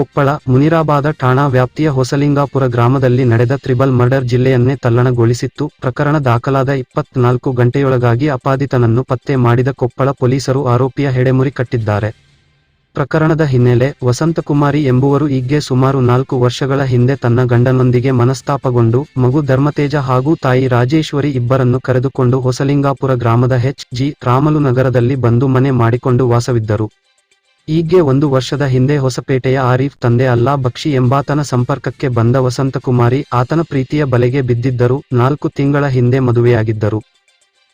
ಕೊಪ್ಪಳ, ಮುನಿರಾಬಾದ ಠಾಣಾ ವ್ಯಾಪ್ತಿಯ ಹೊಸಲಿಂಗಾಪುರ ಗ್ರಾಮದಲ್ಲಿ ನಡೆದ ತ್ರಿಬಲ್ ಮರ್ಡರ್ ಜಿಲ್ಲೆಯನ್ನೇ ತಲ್ಲಣಗೊಳಿಸಿತ್ತು. ಪ್ರಕರಣ ದಾಖಲಾದ ಇಪ್ಪತ್ನಾಲ್ಕು ಗಂಟೆಯೊಳಗಾಗಿ ಅಪಾದಿತನನ್ನು ಪತ್ತೆ ಮಾಡಿದ ಕೊಪ್ಪಳ ಪೊಲೀಸರು ಆರೋಪಿಯ ಹೆಡೆಮುರಿ ಕಟ್ಟಿದ್ದಾರೆ. ಪ್ರಕರಣದ ಹಿನ್ನೆಲೆ ವಸಂತಕುಮಾರಿ ಎಂಬುವರು ಈಗ್ಗೆ ಸುಮಾರು ನಾಲ್ಕು ವರ್ಷಗಳ ಹಿಂದೆ ತನ್ನ ಗಂಡನೊಂದಿಗೆ ಮನಸ್ತಾಪಗೊಂಡು, ಮಗು ಧರ್ಮತೇಜ ಹಾಗೂ ತಾಯಿ ರಾಜೇಶ್ವರಿ ಇಬ್ಬರನ್ನು ಕರೆದುಕೊಂಡು ಹೊಸಲಿಂಗಾಪುರ ಗ್ರಾಮದ ಹೆಚ್ ಜಿ ರಾಮಲು ನಗರದಲ್ಲಿ ಬಂದು ಮನೆ ಮಾಡಿಕೊಂಡು ವಾಸವಿದ್ದರು. ಈಗ್ಗೆ ಒಂದು ವರ್ಷದ ಹಿಂದೆ ಹೊಸಪೇಟೆಯ ಆರೀಫ್ ತಂದೆ ಅಲ್ಲಾ ಬಕ್ಷಿ ಎಂಬಾತನ ಸಂಪರ್ಕಕ್ಕೆ ಬಂದ ವಸಂತಕುಮಾರಿ ಆತನ ಪ್ರೀತಿಯ ಬಲೆಗೆ ಬಿದ್ದಿದ್ದರು. ನಾಲ್ಕು ತಿಂಗಳ ಹಿಂದೆ ಮದುವೆಯಾಗಿದ್ದರು.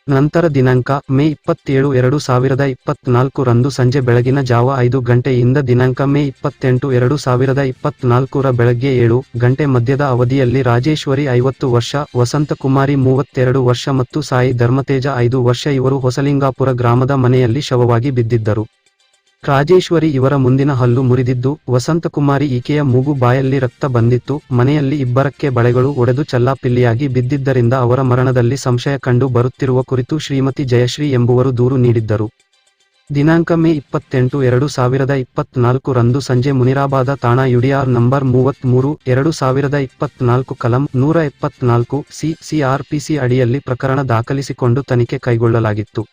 ನಂತರ ದಿನಾಂಕ ಮೇ ಇಪ್ಪತ್ತೇಳು ಎರಡು ಸಾವಿರದ ಇಪ್ಪತ್ನಾಲ್ಕು ರಂದು ಸಂಜೆ ಬೆಳಗಿನ ಜಾವ ಐದು ಗಂಟೆಯಿಂದ ದಿನಾಂಕ ಮೇ ಇಪ್ಪತ್ತೆಂಟು ಎರಡು ಸಾವಿರದ ಇಪ್ಪತ್ನಾಲ್ಕರ ಬೆಳಗ್ಗೆ ಏಳು ಗಂಟೆ ಮಧ್ಯದ ಅವಧಿಯಲ್ಲಿ ರಾಜೇಶ್ವರಿ ಐವತ್ತು ವರ್ಷ, ವಸಂತಕುಮಾರಿ ಮೂವತ್ತೆರಡು ವರ್ಷ ಮತ್ತು ಸಾಯಿ ಧರ್ಮತೇಜ ಐದು ವರ್ಷ ಇವರು ಹೊಸಲಿಂಗಾಪುರ ಗ್ರಾಮದ ಮನೆಯಲ್ಲಿ ಶವವಾಗಿ ಬಿದ್ದಿದ್ದರು. ರಾಜೇಶ್ವರಿ ಇವರ ಮುಂದಿನ ಹಲ್ಲು ಮುರಿದಿದ್ದು, ವಸಂತಕುಮಾರಿ ಈಕೆಯ ಮೂಗು ಬಾಯಲ್ಲಿ ರಕ್ತ ಬಂದಿತ್ತು, ಮನೆಯಲ್ಲಿ ಇಬ್ಬರಕ್ಕೆ ಬಳೆಗಳು ಒಡೆದು ಚಲ್ಲಾಪಿಲ್ಲಿಯಾಗಿ ಬಿದ್ದಿದ್ದರಿಂದ ಅವರ ಮರಣದಲ್ಲಿ ಸಂಶಯ ಕಂಡು ಬರುತ್ತಿರುವ ಕುರಿತು ಶ್ರೀಮತಿ ಜಯಶ್ರೀ ಎಂಬುವರು ದೂರು ನೀಡಿದ್ದರು. ದಿನಾಂಕ ಮೇ ಇಪ್ಪತ್ತೆಂಟು ಎರಡು ಸಾವಿರದ ಇಪ್ಪತ್ನಾಲ್ಕು ರಂದು ಸಂಜೆ ಮುನಿರಾಬಾದ ತಾಣಾ ಯುಡಿಆರ್ ನಂಬರ್ ಮೂವತ್ಮೂರು ಎರಡು ಸಾವಿರದ ಇಪ್ಪತ್ನಾಲ್ಕು ಕಲಂ ನೂರ ಎಪ್ಪತ್ನಾಲ್ಕು ಸಿ ಸಿಆರ್ಪಿಸಿ ಅಡಿಯಲ್ಲಿ ಪ್ರಕರಣ ದಾಖಲಿಸಿಕೊಂಡು ತನಿಖೆ ಕೈಗೊಳ್ಳಲಾಗಿತ್ತು.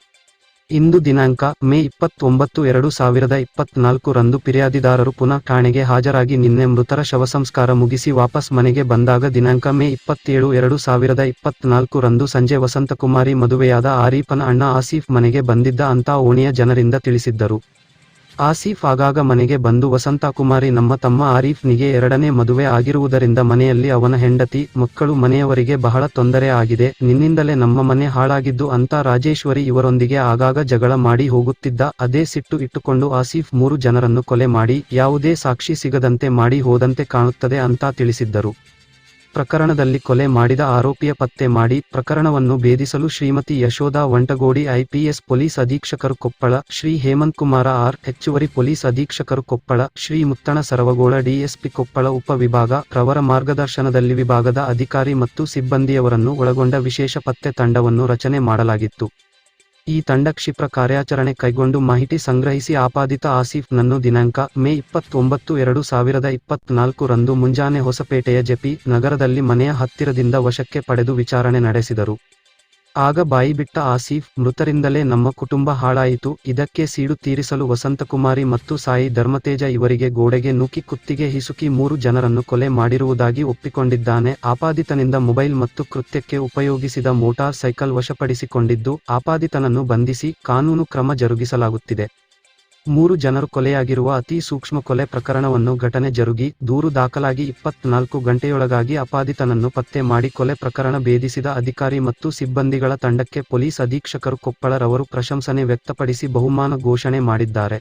ಇಂದು ದಿನಾಂಕ ಮೇ ಇಪ್ಪತ್ತೊಂಬತ್ತು ಎರಡು ಸಾವಿರದ ಇಪ್ಪತ್ನಾಲ್ಕು ರಂದು ಫಿರ್ಯಾದಿದಾರರು ಪುನಃ ಠಾಣೆಗೆ ಹಾಜರಾಗಿ ನಿನ್ನೆ ಮೃತರ ಶವಸಂಸ್ಕಾರ ಮುಗಿಸಿ ವಾಪಸ್ ಮನೆಗೆ ಬಂದಾಗ ದಿನಾಂಕ ಮೇ ಇಪ್ಪತ್ತೇಳು ಎರಡು ಸಾವಿರದ ಇಪ್ಪತ್ನಾಲ್ಕು ರಂದು ಸಂಜೆ ವಸಂತಕುಮಾರಿ ಮದುವೆಯಾದ ಆರೀಫನ ಅಣ್ಣ ಆಸೀಫ್ ಮನೆಗೆ ಬಂದಿದ್ದ ಅಂತ ಓಣಿಯ ಜನರಿಂದ ತಿಳಿಸಿದ್ದರು. ಆಸೀಫ್ ಆಗಾಗ ಮನೆಗೆ ಬಂದು ವಸಂತಕುಮಾರಿ ನಮ್ಮ ತಮ್ಮ ಆರೀಫ್ನಿಗೆ ಎರಡನೇ ಮದುವೆ ಆಗಿರುವುದರಿಂದ ಮನೆಯಲ್ಲಿ ಅವನ ಹೆಂಡತಿ, ಮಕ್ಕಳು ಮನೆಯವರಿಗೆ ಬಹಳ ತೊಂದರೆ ಆಗಿದೆ. ನಿನ್ನಿಂದಲೇ ನಮ್ಮ ಮನೆ ಹಾಳಾಗಿದ್ದು ಅಂತ ರಾಜೇಶ್ವರಿ ಇವರೊಂದಿಗೆ ಆಗಾಗ ಜಗಳ ಮಾಡಿ ಹೋಗುತ್ತಿದ್ದ ಅದೇ ಸಿಟ್ಟು ಇಟ್ಟುಕೊಂಡು ಆಸೀಫ್ ಮೂರು ಜನರನ್ನು ಕೊಲೆ ಮಾಡಿ, ಯಾವುದೇ ಸಾಕ್ಷಿ ಸಿಗದಂತೆ ಮಾಡಿ ಹೋದಂತೆ ಕಾಣುತ್ತದೆ ಅಂತ ತಿಳಿಸಿದ್ದರು. ಪ್ರಕರಣದಲ್ಲಿ ಕೊಲೆ ಮಾಡಿದ ಆರೋಪಿಯ ಪತ್ತೆ ಮಾಡಿ ಪ್ರಕರಣವನ್ನು ಭೇದಿಸಲು ಶ್ರೀಮತಿ ಯಶೋಧ ವಂಟಗೋಡಿ ಐಪಿಎಸ್ ಪೊಲೀಸ್ ಅಧೀಕ್ಷಕರು ಕೊಪ್ಪಳ ಶ್ರೀ ಹೇಮಂತ್ ಕುಮಾರ ಆರ್ ಹೆಚ್ಚುವರಿ ಪೊಲೀಸ್ ಅಧೀಕ್ಷಕರು ಕೊಪ್ಪಳ ಶ್ರೀ ಮುತ್ತಣ ಸರವಗೋಳ ಡಿಎಸ್ಪಿ ಕೊಪ್ಪಳ ಉಪವಿಭಾಗ ರವರ ಮಾರ್ಗದರ್ಶನದಲ್ಲಿ ವಿಭಾಗದ ಅಧಿಕಾರಿ ಮತ್ತು ಸಿಬ್ಬಂದಿಯವರನ್ನು ಒಳಗೊಂಡ ವಿಶೇಷ ಪತ್ತೆ ತಂಡವನ್ನು ರಚನೆ ಮಾಡಲಾಗಿತ್ತು. ಈ ತಂಡ ಕ್ಷಿಪ್ರ ಕಾರ್ಯಾಚರಣೆ ಕೈಗೊಂಡು ಮಾಹಿತಿ ಸಂಗ್ರಹಿಸಿ ಆಪಾದಿತ ಆಸೀಫ್ ನನ್ನು ದಿನಾಂಕ ಮೇ ಇಪ್ಪತ್ತೊಂಬತ್ತು ಎರಡು ಸಾವಿರದ ಇಪ್ಪತ್ನಾಲ್ಕು ರಂದು ಮುಂಜಾನೆ ಹೊಸಪೇಟೆಯ ಜೆಪಿ ನಗರದಲ್ಲಿ ಮನೆಯ ಹತ್ತಿರದಿಂದ ವಶಕ್ಕೆ ಪಡೆದು ವಿಚಾರಣೆ ನಡೆಸಿದರು. ಆಗ ಬಾಯಿಬಿಟ್ಟ ಆಸೀಫ್ ಮೃತರಿಂದಲೇ ನಮ್ಮ ಕುಟುಂಬ ಹಾಳಾಯಿತು. ಇದಕ್ಕೆ ಸೀಡು ತೀರಿಸಲು ವಸಂತಕುಮಾರಿ ಮತ್ತು ಸಾಯಿ ಧರ್ಮತೇಜ ಇವರಿಗೆ ಗೋಡೆಗೆ ನುಕ್ಕಿ ಕುತ್ತಿಗೆ ಹಿಸುಕಿ ಮೂರು ಜನರನ್ನು ಕೊಲೆ ಮಾಡಿರುವುದಾಗಿ ಒಪ್ಪಿಕೊಂಡಿದ್ದಾನೆ. ಆಪಾದಿತನಿಂದ ಮೊಬೈಲ್ ಮತ್ತು ಕೃತ್ಯಕ್ಕೆ ಉಪಯೋಗಿಸಿದ ಮೋಟಾರ್ ಸೈಕಲ್ ವಶಪಡಿಸಿಕೊಂಡಿದ್ದು, ಆಪಾದಿತನನ್ನು ಬಂಧಿಸಿ ಕಾನೂನು ಕ್ರಮ ಜರುಗಿಸಲಾಗುತ್ತಿದೆ. ಮೂರು ಜನರು ಕೊಲೆಯಾಗಿರುವ ಅತಿ ಸೂಕ್ಷ್ಮ ಕೊಲೆ ಪ್ರಕರಣವನ್ನು ಘಟನೆ ಜರುಗಿ ದೂರು ದಾಖಲಾಗಿ ಇಪ್ಪತ್ನಾಲ್ಕು ಗಂಟೆಯೊಳಗಾಗಿ ಅಪಾದಿತನನ್ನು ಪತ್ತೆ ಮಾಡಿ ಕೊಲೆ ಪ್ರಕರಣ ಭೇದಿಸಿದ ಅಧಿಕಾರಿ ಮತ್ತು ಸಿಬ್ಬಂದಿಗಳ ತಂಡಕ್ಕೆ ಪೊಲೀಸ್ ಅಧೀಕ್ಷಕರು ಕೊಪ್ಪಳರವರು ಪ್ರಶಂಸನೆ ವ್ಯಕ್ತಪಡಿಸಿ ಬಹುಮಾನ ಘೋಷಣೆ ಮಾಡಿದ್ದಾರೆ.